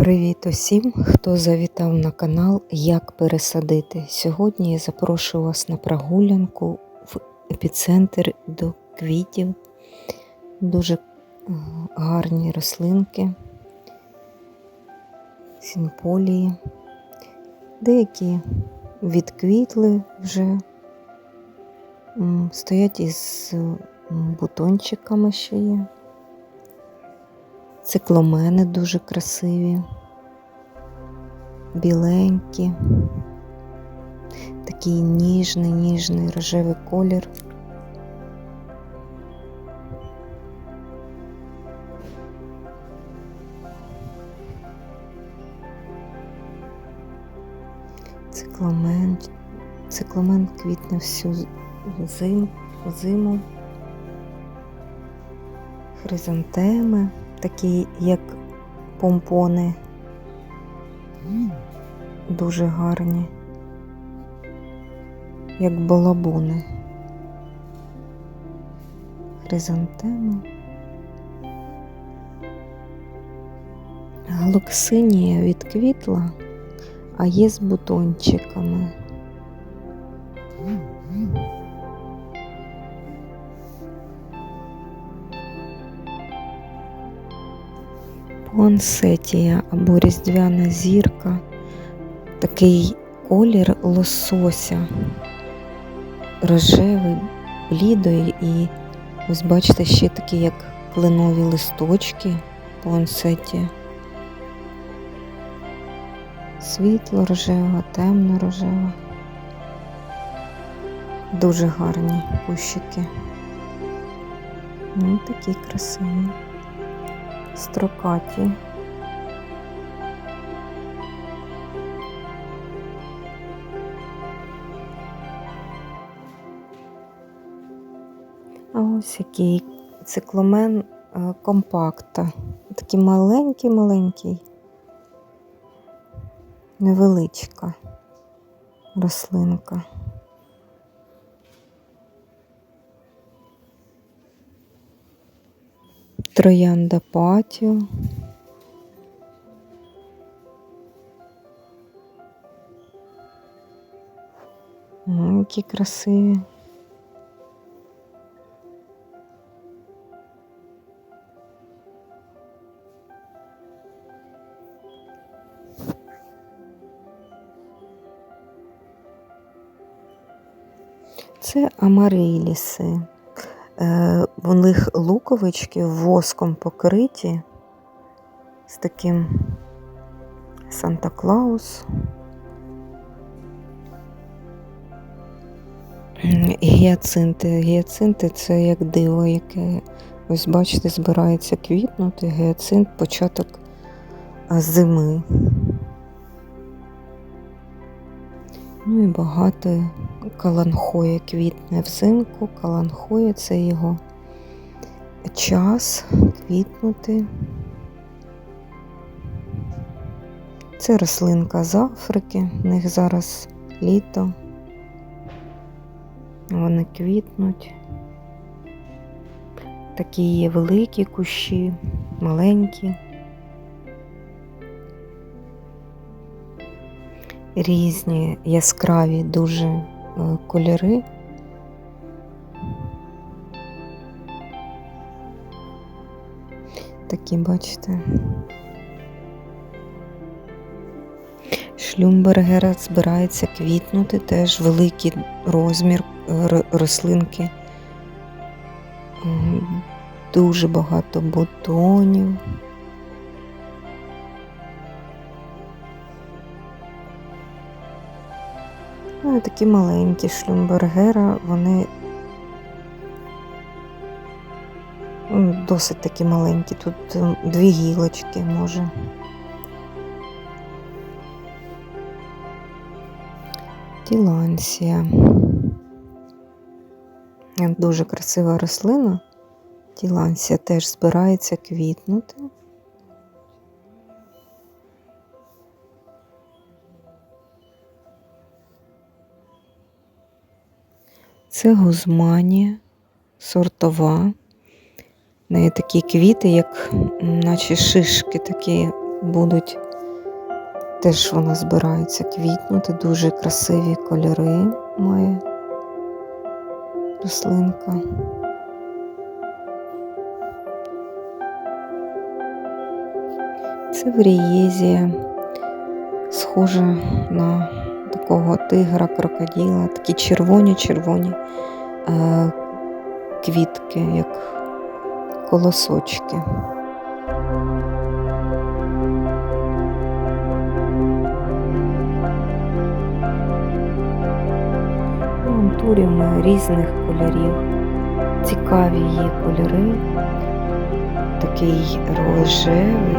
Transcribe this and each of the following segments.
Привіт усім, хто завітав на канал Як пересадити. Сьогодні я запрошую вас на прогулянку в епіцентр до квітів. Дуже е, гарні рослинки, симполії. Деякі відквітли вже, стоять із бутончиками ще є. Цикломени дуже красиві, біленькі, такий ніжний, ніжний рожевий колір. Цикламен, цикламен квітне всю зим, зиму. Хризантеми, такі як помпони, дуже гарні, як балабуни. Хризантеми. Галоксинія відквітла, а є з бутончиками. Пуансетія або різдвяна зірка, такий колір лосося, рожевий, блідий і ось бачите ще такі як кленові листочки пуансетія. Світло рожева, темно рожева. Дуже гарні кущики. Ну, такі красиві строкаті. А ось який цикломен е, компакта. Такий маленький-маленький, невеличка рослинка. Троянда патіо. Які красиві. Це амариліси. Е, У них луковички воском покриті з таким Санта-Клаус. Гіацинти. Гіацинти це як диво, яке, ось бачите, збирається квітнути. Гіацинт початок зими. Ну і багато каланхоя квітне взимку. Каланхоя це його час квітнути. Це рослинка з Африки, в них зараз літо. Вони квітнуть. Такі є великі кущі, маленькі. Різні яскраві дуже е, кольори. Такі, бачите. Шлюмбергера збирається квітнути, теж великий розмір е, рослинки. Дуже багато бутонів. Ну, такі маленькі шлюмбергера, вони досить такі маленькі. Тут дві гілочки може. Тілансія. Дуже красива рослина. Тілансія теж збирається квітнути. Це гузманія сортова. В неї такі квіти, як наче шишки такі будуть Теж вона збирається квітнути, дуже красиві кольори має рослинка. Це врієзія, схожа на такого тигра, крокодила, такі червоні-червоні е, квітки, як колосочки. Антуріуми різних кольорів. Цікаві є кольори. Такий рожевий,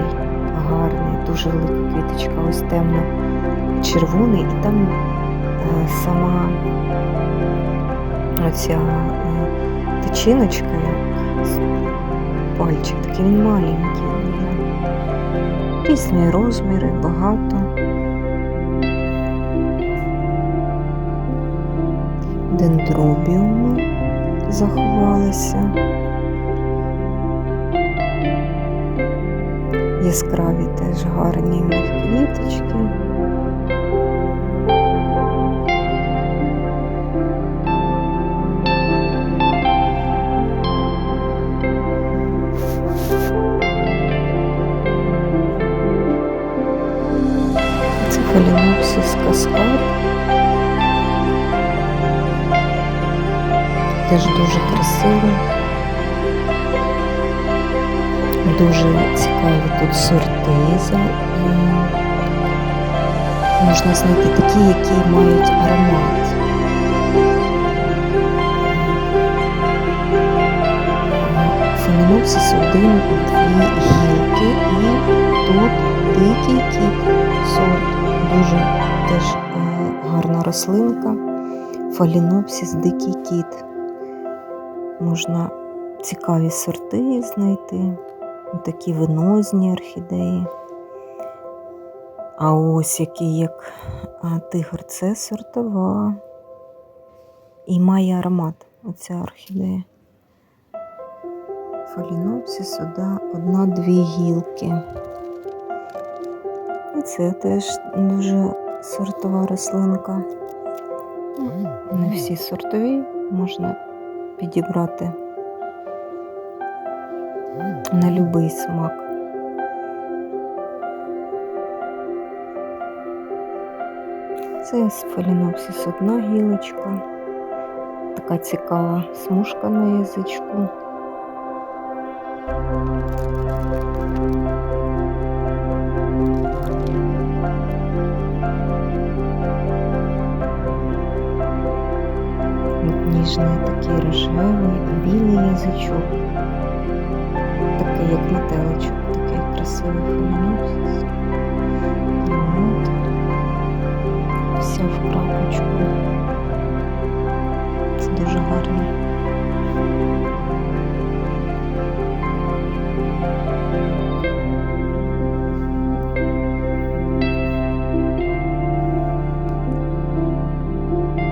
гарний, дуже велика квіточка, ось темно червоний, і там е, сама оця е, тичиночка, пальчик, такий він маленький. Різні розміри, багато. Дендробіуми заховалися. Яскраві теж гарні квіточки. Каскад. Теж дуже красиво. Дуже цікаві тут сорти. Можна знайти такі, які мають аромат. Фаленопсис один, дві гілки і тут дикий кіт сорт. Дуже теж е, гарна рослинка. Фалінопсис дикий кіт. Можна цікаві сорти знайти, такі венозні орхідеї. А ось який як тигр, це сортова. І має аромат оця орхідея. Фалінопсис одна, одна-дві гілки. І це теж дуже сортова рослинка. Не всі сортові можна підібрати на любий смак. Це з фалінопсис одна гілочка, така цікава смужка на язичку. Ніжний такий рожевий, білий язичок. Такий, як метеличок, такий красивий. От. Вся в крапочку. Це дуже гарно.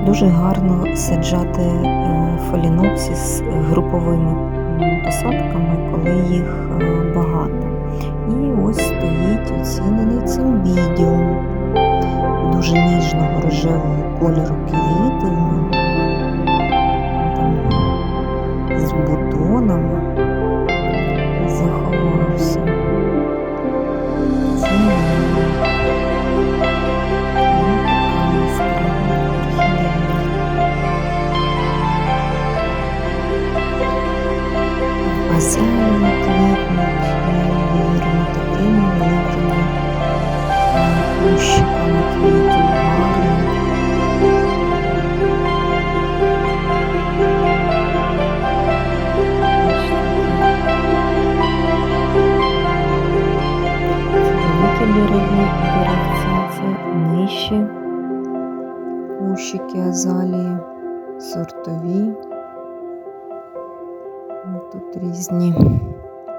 Дуже гарно саджати фалінопсіс фалінопсис груповими посадками, коли їх е, багато. І ось стоїть оцінений цимбідіум дуже ніжного рожевого кольору квіти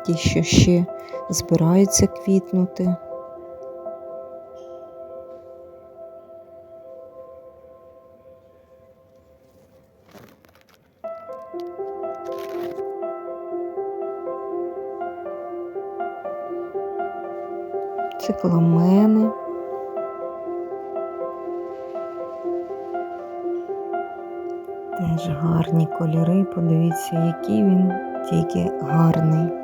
ті, що ще збираються квітнути. цикламени. Теж гарні кольори, подивіться, який він тільки гарний.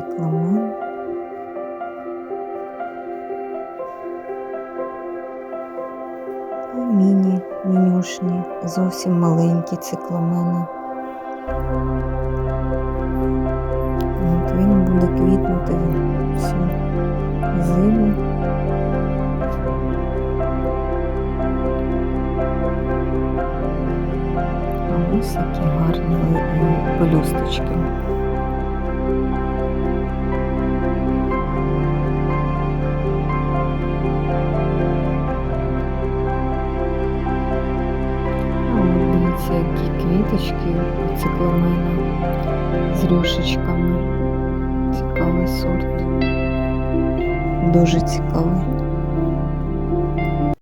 Цикламен. І міні, мінюшні, зовсім маленькі цикламени. От він буде квітнути всю зиму. Ось які гарні е, пелюсточки. Квіточки цикламена з рюшечками. Цікавий сорт. Дуже цікавий.